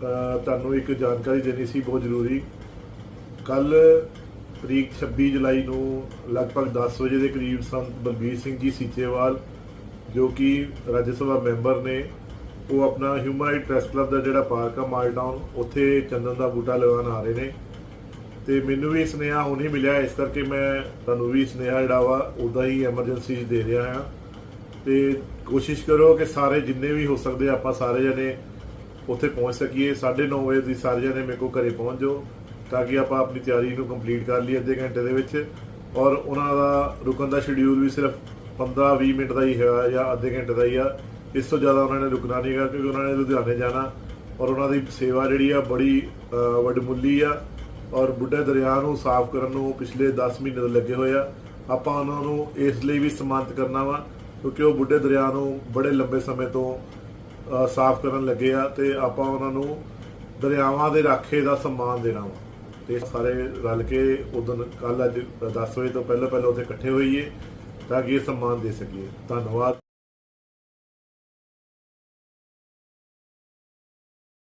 ਤੁਹਾਨੂੰ ਇੱਕ ਜਾਣਕਾਰੀ ਦੇਣੀ ਸੀ, ਬਹੁਤ ਜ਼ਰੂਰੀ। ਕੱਲ ਤਰੀਕ 26 ਜੁਲਾਈ ਨੂੰ ਲਗਭਗ 10 ਵਜੇ ਦੇ ਕਰੀਬ ਸੰਤ ਬਲਬੀਰ ਸਿੰਘ ਜੀ ਸੀਚੇਵਾਲ, ਜੋ ਕਿ ਰਾਜ ਸਭਾ ਮੈਂਬਰ ਨੇ, ਉਹ ਆਪਣਾ ਹਿਊਮਨ ਰਾਈਟ ਪ੍ਰੈਸ ਕਲੱਬ ਦਾ ਜਿਹੜਾ ਪਾਰਕ ਆ, ਮਾਲ ਟਾਊਨ, ਉੱਥੇ ਚੰਦਨ ਦਾ ਬੂਟਾ ਲਗਾਉਣ ਆ ਰਹੇ ਨੇ। ਤੇ ਮੈਨੂੰ ਵੀ ਸੁਨੇਹਾ ਹੁਣੇ ਮਿਲਿਆ, ਇਸ ਕਰਕੇ ਮੈਂ ਤੁਹਾਨੂੰ ਵੀ ਸੁਨੇਹਾ ਜਿਹੜਾ ਵਾ ਉਦਾਂ ਹੀ ਐਮਰਜੈਂਸੀ 'ਚ ਦੇ ਰਿਹਾ ਹਾਂ। ਤੇ ਕੋਸ਼ਿਸ਼ ਕਰੋ ਕਿ ਸਾਰੇ ਜਿੰਨੇ ਵੀ ਹੋ ਸਕਦੇ ਆਪਾਂ ਸਾਰੇ ਜਣੇ ਉੱਥੇ ਪਹੁੰਚ ਸਕੀਏ। 9:30 ਵਜੇ ਦੀ ਸਾਰੇ ਜਣੇ ਮੇਰੇ ਕੋਲ ਘਰੇ ਪਹੁੰਚ ਜਾਓ ਤਾਂ ਕਿ ਆਪਾਂ ਆਪਣੀ ਤਿਆਰੀ ਨੂੰ ਕੰਪਲੀਟ ਕਰ ਲਈਏ ਅੱਧੇ ਘੰਟੇ ਦੇ ਵਿੱਚ। ਔਰ ਉਹਨਾਂ ਦਾ ਰੁਕਣ ਦਾ ਸ਼ਡਿਊਲ ਵੀ ਸਿਰਫ 15-20 ਮਿੰਟ ਦਾ ਹੀ ਹੈ ਜਾਂ ਅੱਧੇ ਘੰਟੇ ਦਾ ਹੀ ਆ। ਇਸ ਤੋਂ ਜ਼ਿਆਦਾ ਉਹਨਾਂ ਨੇ ਰੁਕਣਾ ਨਹੀਂ ਹੈਗਾ ਕਿਉਂਕਿ ਉਹਨਾਂ ਨੇ ਲੁਧਿਆਣੇ ਜਾਣਾ। ਔਰ ਉਹਨਾਂ ਦੀ ਸੇਵਾ ਜਿਹੜੀ ਆ ਬੜੀ ਵੱਡਮੁੱਲੀ ਆ। ਔਰ ਬੁੱਢੇ ਦਰਿਆ ਨੂੰ ਸਾਫ਼ ਕਰਨ ਨੂੰ ਪਿਛਲੇ 10 ਮਹੀਨੇ ਤੋਂ ਲੱਗੇ ਹੋਏ ਆ। ਆਪਾਂ ਉਹਨਾਂ ਨੂੰ ਇਸ ਲਈ ਵੀ ਸਨਮਾਨਿਤ ਕਰਨਾ ਵਾ ਕਿਉਂਕਿ ਉਹ ਬੁੱਢੇ ਦਰਿਆ ਨੂੰ ਬੜੇ ਲੰਬੇ ਸਮੇਂ ਤੋਂ ਸਾਫ਼ ਕਰਨ ਲੱਗੇ ਆ ਤੇ ਆਪਾਂ ਉਹਨਾਂ ਨੂੰ ਦਰਿਆਵਾਂ ਦੇ ਰਾਖੇ ਦਾ ਸਨਮਾਨ ਦੇਣਾ ਵਾ। ਤੇ ਸਾਰੇ ਰਲ ਕੇ ਉਦੋਂ ਕੱਲ ਅੱਜ 10 ਵਜੇ ਤੋਂ ਪਹਿਲਾਂ ਪਹਿਲਾਂ ਉੱਥੇ ਇਕੱਠੇ ਹੋਈਏ ਤਾਂ ਕਿ ਇਹ ਸਨਮਾਨ ਦੇ ਸਕੀਏ। ਧੰਨਵਾਦ।